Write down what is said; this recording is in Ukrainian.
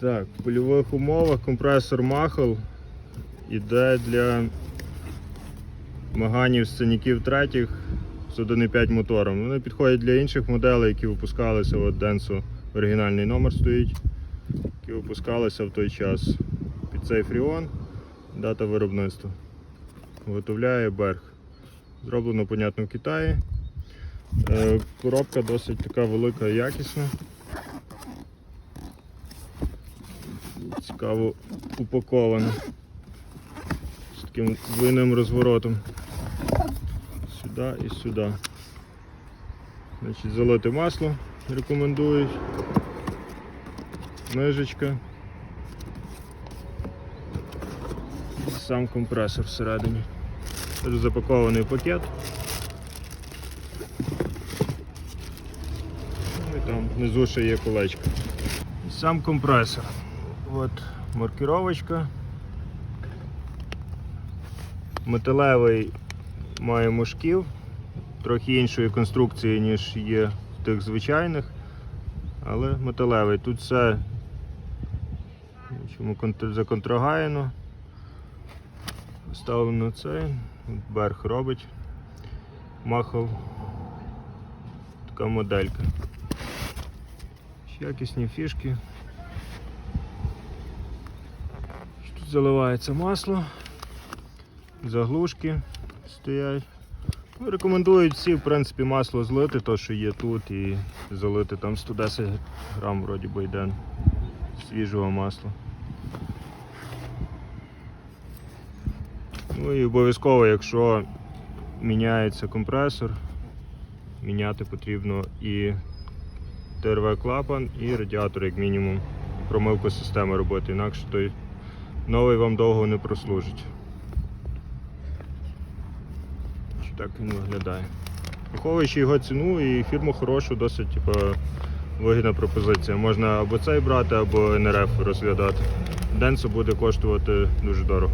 Так, в польових умовах компресор Махал іде для маганів сценіків третіх з 1,5 мотором. Вони підходять для інших моделей, які випускалися. От Денсо оригінальний номер стоїть, які випускалися в той час. Під цей фріон, дата виробництва. Виготовляє Берг. Зроблено, понятно, в Китаї. Е, Коробка досить така велика якісна. Цікаво упакована. З таким двойним розворотом. Сюди і сюди. Значить, залити масло рекомендують. Мижечка. І сам компресор всередині. Теж запакований пакет. Ну і там внизу ще є колечко. І сам компресор. От маркіровочка. Металевий має мушків, трохи іншої конструкції, ніж є в тих звичайних, але металевий. Тут все чому контр- законтрагаяно. Поставлено цей, Берг робить. Махав така моделька. Якісні фішки. Тут заливається масло, заглушки стоять. Ну, рекомендують всі, в принципі, масло злити, то, що є тут, і залити там 110 грам вроді би йде свіжого масла. Ну і обов'язково, якщо міняється компресор, міняти потрібно і ТРВ-клапан, і радіатор, як мінімум, промивку системи робити, інакше той новий вам довго не прослужить. Так він виглядає. Враховуючи його ціну і фірму хорошу, досить типу, вигідна пропозиція. Можна або цей брати, або НРФ розглядати. Денсо буде коштувати дуже дорого.